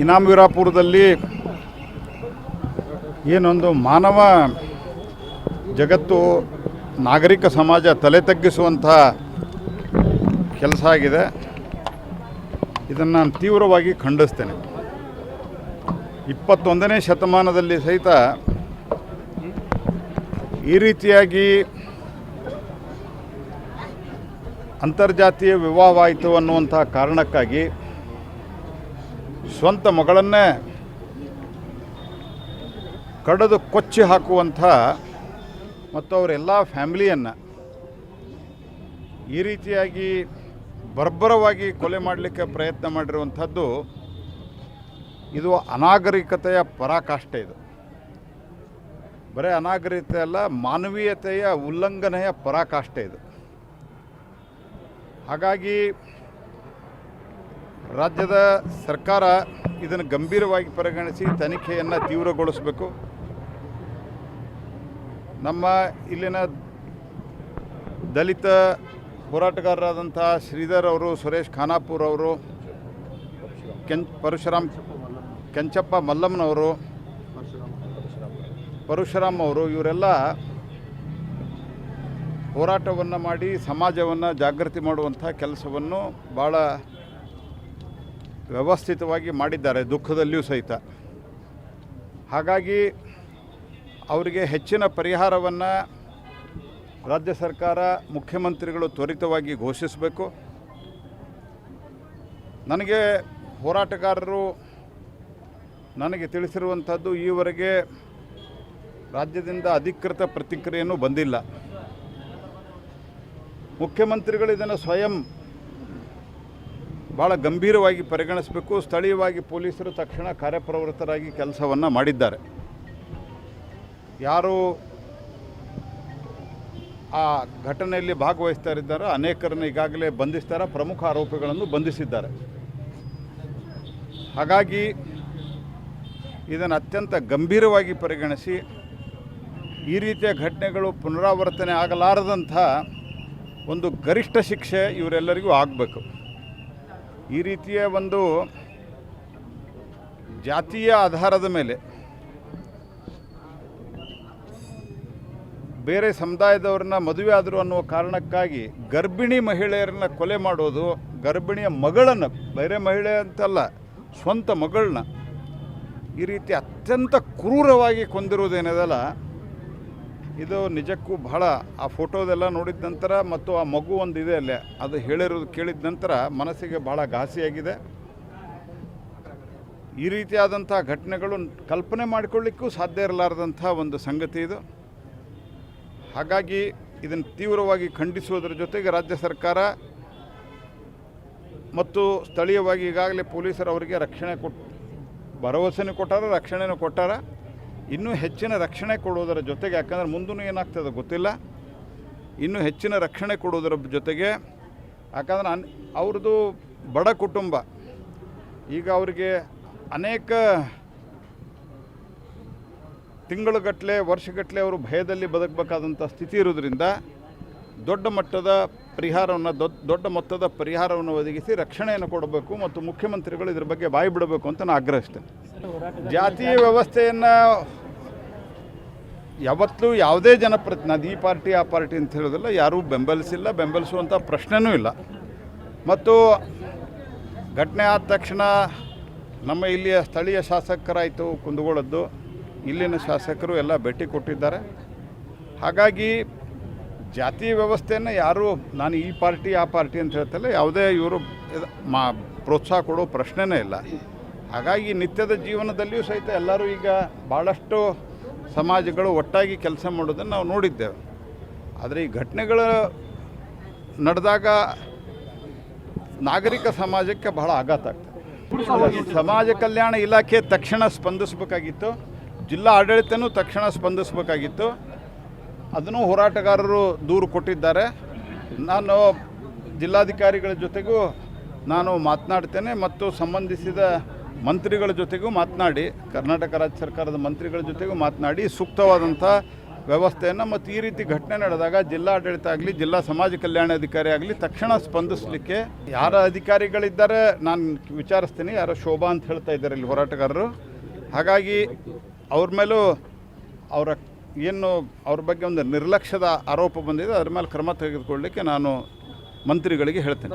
ಇನಾಮಿರಾಪುರದಲ್ಲಿ ಏನೊಂದು ಮಾನವ ಜಗತ್ತು ನಾಗರಿಕ ಸಮಾಜ ತಲೆ ತಗ್ಗಿಸುವಂಥ ಕೆಲಸ ಆಗಿದೆ. ಇದನ್ನು ನಾನು ತೀವ್ರವಾಗಿ ಖಂಡಿಸ್ತೇನೆ. ಇಪ್ಪತ್ತೊಂದನೇ ಶತಮಾನದಲ್ಲಿ ಸಹಿತ ಈ ರೀತಿಯಾಗಿ ಅಂತರ್ಜಾತೀಯ ವಿವಾಹವಾಯಿತು ಅನ್ನುವಂಥ ಕಾರಣಕ್ಕಾಗಿ ಸ್ವಂತ ಮಗಳನ್ನೇ ಕಡಿದು ಕೊಚ್ಚಿ ಹಾಕುವಂಥ ಮತ್ತು ಅವರೆಲ್ಲ ಫ್ಯಾಮಿಲಿಯನ್ನು ಈ ರೀತಿಯಾಗಿ ಬರ್ಬರವಾಗಿ ಕೊಲೆ ಮಾಡಲಿಕ್ಕೆ ಪ್ರಯತ್ನ ಮಾಡಿರುವಂಥದ್ದು ಇದು ಅನಾಗರಿಕತೆಯ ಪರಾಕಾಷ್ಠೆ ಇದು. ಬರೀ ಅನಾಗರಿಕತೆ ಅಲ್ಲ, ಮಾನವೀಯತೆಯ ಉಲ್ಲಂಘನೆಯ ಪರಾಕಾಷ್ಠೆ ಇದು. ಹಾಗಾಗಿ ರಾಜ್ಯದ ಸರ್ಕಾರ ಇದನ್ನು ಗಂಭೀರವಾಗಿ ಪರಿಗಣಿಸಿ ತನಿಖೆಯನ್ನು ತೀವ್ರಗೊಳಿಸಬೇಕು. ನಮ್ಮ ಇಲ್ಲಿನ ದಲಿತ ಹೋರಾಟಗಾರರಾದಂಥ ಶ್ರೀಧರ್ ಅವರು, ಸುರೇಶ್ ಖಾನಾಪುರ್ ಅವರು, ಕೆಂ, ಪರಶುರಾಮ್, ಕೆಂಚಪ್ಪ ಮಲ್ಲಮ್ಮನವರು, ಪರಶುರಾಮ್ ಅವರು, ಇವರೆಲ್ಲ ಹೋರಾಟವನ್ನು ಮಾಡಿ ಸಮಾಜವನ್ನು ಜಾಗೃತಿ ಮಾಡುವಂಥ ಕೆಲಸವನ್ನು ಭಾಳ ವ್ಯವಸ್ಥಿತವಾಗಿ ಮಾಡಿದ್ದಾರೆ, ದುಃಖದಲ್ಲಿಯೂ ಸಹಿತ. ಹಾಗಾಗಿ ಅವರಿಗೆ ಹೆಚ್ಚಿನ ಪರಿಹಾರವನ್ನು ರಾಜ್ಯ ಸರ್ಕಾರ, ಮುಖ್ಯಮಂತ್ರಿಗಳು ತ್ವರಿತವಾಗಿ ಘೋಷಿಸಬೇಕು. ನನಗೆ ಹೋರಾಟಗಾರರು ನನಗೆ ತಿಳಿಸಿರುವಂಥದ್ದು ಈವರೆಗೆ ರಾಜ್ಯದಿಂದ ಅಧಿಕೃತ ಪ್ರತಿಕ್ರಿಯೆಯೂ ಬಂದಿಲ್ಲ. ಮುಖ್ಯಮಂತ್ರಿಗಳು ಇದನ್ನು ಸ್ವಯಂ ಭಾಳ ಗಂಭೀರವಾಗಿ ಪರಿಗಣಿಸಬೇಕು. ಸ್ಥಳೀಯವಾಗಿ ಪೊಲೀಸರು ತಕ್ಷಣ ಕಾರ್ಯಪ್ರವೃತ್ತರಾಗಿ ಕೆಲಸವನ್ನು ಮಾಡಿದ್ದಾರೆ. ಯಾರು ಆ ಘಟನೆಯಲ್ಲಿ ಭಾಗವಹಿಸ್ತಾ ಇದ್ದಾರೋ ಅನೇಕರನ್ನು ಈಗಾಗಲೇ ಬಂಧಿಸ್ತಾರ, ಪ್ರಮುಖ ಆರೋಪಿಗಳನ್ನು ಬಂಧಿಸಿದ್ದಾರೆ. ಹಾಗಾಗಿ ಇದನ್ನು ಅತ್ಯಂತ ಗಂಭೀರವಾಗಿ ಪರಿಗಣಿಸಿ, ಈ ರೀತಿಯ ಘಟನೆಗಳು ಪುನರಾವರ್ತನೆ ಆಗಲಾರದಂಥ ಒಂದು ಗರಿಷ್ಠ ಶಿಕ್ಷೆ ಇವರೆಲ್ಲರಿಗೂ ಆಗಬೇಕು. ಈ ರೀತಿಯ ಒಂದು ಜಾತಿಯ ಆಧಾರದ ಮೇಲೆ ಬೇರೆ ಸಮುದಾಯದವ್ರನ್ನ ಮದುವೆ ಆದರು ಅನ್ನುವ ಕಾರಣಕ್ಕಾಗಿ ಗರ್ಭಿಣಿ ಮಹಿಳೆಯರನ್ನ ಕೊಲೆ ಮಾಡೋದು, ಗರ್ಭಿಣಿಯ ಮಗಳನ್ನು, ಬೇರೆ ಮಹಿಳೆ ಅಂತಲ್ಲ, ಸ್ವಂತ ಮಗಳನ್ನ ಈ ರೀತಿ ಅತ್ಯಂತ ಕ್ರೂರವಾಗಿ ಕೊಂದಿರುವುದೇನಿದೆಲ್ಲ ಇದು ನಿಜಕ್ಕೂ ಬಹಳ, ಆ ಫೋಟೋದೆಲ್ಲ ನೋಡಿದ ನಂತರ ಮತ್ತು ಆ ಮಗು ಒಂದಿದೆ ಅಲ್ಲೇ, ಅದು ಹೇಳಿರೋದು ಕೇಳಿದ ನಂತರ ಮನಸ್ಸಿಗೆ ಬಹಳ ಘಾಸಿಯಾಗಿದೆ. ಈ ರೀತಿಯಾದಂಥ ಘಟನೆಗಳು ಕಲ್ಪನೆ ಮಾಡಿಕೊಳ್ಳಿಕ್ಕೂ ಸಾಧ್ಯ ಇರಲಾರದಂಥ ಒಂದು ಸಂಗತಿ ಇದು. ಹಾಗಾಗಿ ಇದನ್ನು ತೀವ್ರವಾಗಿ ಖಂಡಿಸುವುದರ ಜೊತೆಗೆ ರಾಜ್ಯ ಸರ್ಕಾರ ಮತ್ತು ಸ್ಥಳೀಯವಾಗಿ ಈಗಾಗಲೇ ಪೊಲೀಸರು ಅವರಿಗೆ ರಕ್ಷಣೆ ಕೊಟ್ಟು ಭರವಸೆನೂ ಕೊಟ್ಟಾರ, ರಕ್ಷಣೆನೂ ಕೊಟ್ಟಾರ. ಇನ್ನೂ ಹೆಚ್ಚಿನ ರಕ್ಷಣೆ ಕೊಡುವುದರ ಜೊತೆಗೆ ಯಾಕಂದರೆ ಮುಂದೂ ಏನಾಗ್ತದೆ ಗೊತ್ತಿಲ್ಲ. ಇನ್ನೂ ಹೆಚ್ಚಿನ ರಕ್ಷಣೆ ಕೊಡುವುದರ ಜೊತೆಗೆ ಯಾಕಂದ್ರೆ ಅನ್ ಅವ್ರದ್ದು ಬಡ ಕುಟುಂಬ. ಈಗ ಅವರಿಗೆ ಅನೇಕ ತಿಂಗಳುಗಟ್ಟಲೆ ವರ್ಷಗಟ್ಟಲೆ ಅವರು ಭಯದಲ್ಲಿ ಬದುಕಬೇಕಾದಂಥ ಸ್ಥಿತಿ ಇರೋದ್ರಿಂದ ದೊಡ್ಡ ಮಟ್ಟದ ಪರಿಹಾರವನ್ನು ದೊಡ್ಡ ದೊಡ್ಡ ಮೊತ್ತದ ಪರಿಹಾರವನ್ನು ಒದಗಿಸಿ ರಕ್ಷಣೆಯನ್ನು ಕೊಡಬೇಕು ಮತ್ತು ಮುಖ್ಯಮಂತ್ರಿಗಳು ಇದ್ರ ಬಗ್ಗೆ ಬಾಯಿ ಬಿಡಬೇಕು ಅಂತ ನಾನು ಆಗ್ರಹಿಸ್ತೇನೆ. ಜಾತಿ ವ್ಯವಸ್ಥೆಯನ್ನು ಯಾವತ್ತೂ ಯಾವುದೇ ಜನಪ್ರತಿನಿಧಿ ಈ ಪಾರ್ಟಿ, ಆ ಪಾರ್ಟಿ ಅಂತ ಹೇಳೋದಿಲ್ಲ, ಯಾರೂ ಬೆಂಬಲಿಸಿಲ್ಲ, ಬೆಂಬಲಿಸುವಂಥ ಪ್ರಶ್ನೆನೂ ಇಲ್ಲ. ಮತ್ತು ಘಟನೆ ಆದ ತಕ್ಷಣ ನಮ್ಮ ಇಲ್ಲಿಯ ಸ್ಥಳೀಯ ಶಾಸಕರಾಯಿತು, ಕುಂದಗೋಳದ್ದು. ಇಲ್ಲಿನ ಶಾಸಕರು ಎಲ್ಲ ಭೇಟಿ ಕೊಟ್ಟಿದ್ದಾರೆ. ಹಾಗಾಗಿ ಜಾತಿ ವ್ಯವಸ್ಥೆಯನ್ನು ಯಾರು, ನಾನು ಈ ಪಾರ್ಟಿ, ಆ ಪಾರ್ಟಿ ಅಂತ ಹೇಳ್ತಲ್ಲ, ಯಾವುದೇ ಇವರು ಮಾ, ಪ್ರೋತ್ಸಾಹ ಕೊಡೋ ಪ್ರಶ್ನೆನೇ ಇಲ್ಲ. ಹಾಗಾಗಿ ನಿತ್ಯದ ಜೀವನದಲ್ಲಿಯೂ ಸಹಿತ ಎಲ್ಲರೂ ಈಗ ಭಾಳಷ್ಟು ಸಮಾಜಗಳು ಒಟ್ಟಾಗಿ ಕೆಲಸ ಮಾಡೋದನ್ನು ನಾವು ನೋಡಿದ್ದೇವೆ. ಆದರೆ ಈ ಘಟನೆಗಳು ನಡೆದಾಗ ನಾಗರಿಕ ಸಮಾಜಕ್ಕೆ ಬಹಳ ಆಘಾತ ಆಗ್ತದೆ. ಸಮಾಜ ಕಲ್ಯಾಣ ಇಲಾಖೆ ತಕ್ಷಣ ಸ್ಪಂದಿಸಬೇಕಾಗಿತ್ತು. ಜಿಲ್ಲಾ ಆಡಳಿತನೂ ತಕ್ಷಣ ಸ್ಪಂದಿಸಬೇಕಾಗಿತ್ತು. ಅದನ್ನು ಹೋರಾಟಗಾರರು ದೂರು ಕೊಟ್ಟಿದ್ದಾರೆ. ನಾನು ಜಿಲ್ಲಾಧಿಕಾರಿಗಳ ಜೊತೆಗೂ ನಾನು ಮಾತನಾಡ್ತೇನೆ ಮತ್ತು ಸಂಬಂಧಿಸಿದ ಮಂತ್ರಿಗಳ ಜೊತೆಗೂ ಮಾತನಾಡಿ, ಕರ್ನಾಟಕ ರಾಜ್ಯ ಸರ್ಕಾರದ ಮಂತ್ರಿಗಳ ಜೊತೆಗೂ ಮಾತನಾಡಿ ಸೂಕ್ತವಾದಂಥ ವ್ಯವಸ್ಥೆಯನ್ನು ಮತ್ತು ಈ ರೀತಿ ಘಟನೆ ನಡೆದಾಗ ಜಿಲ್ಲಾಡಳಿತ ಆಗಲಿ, ಜಿಲ್ಲಾ ಸಮಾಜ ಕಲ್ಯಾಣ ಅಧಿಕಾರಿ ಆಗಲಿ ತಕ್ಷಣ ಸ್ಪಂದಿಸಲಿಕ್ಕೆ ಯಾರ ಅಧಿಕಾರಿಗಳಿದ್ದಾರೆ ನಾನು ವಿಚಾರಿಸ್ತೀನಿ, ಯಾರೋ ಶೋಭಾ ಅಂತ ಹೇಳ್ತಾ ಇದ್ದಾರೆ ಇಲ್ಲಿ ಹೋರಾಟಗಾರರು. ಹಾಗಾಗಿ ಅವ್ರ ಮೇಲೂ ಅವರ ಏನು ಅವ್ರ ಬಗ್ಗೆ ಒಂದು ನಿರ್ಲಕ್ಷ್ಯದ ಆರೋಪ ಬಂದಿದೆ, ಅದ್ರ ಮೇಲೆ ಕ್ರಮ ತೆಗೆದುಕೊಳ್ಳಲಿಕ್ಕೆ ನಾನು ಮಂತ್ರಿಗಳಿಗೆ ಹೇಳ್ತೇನೆ.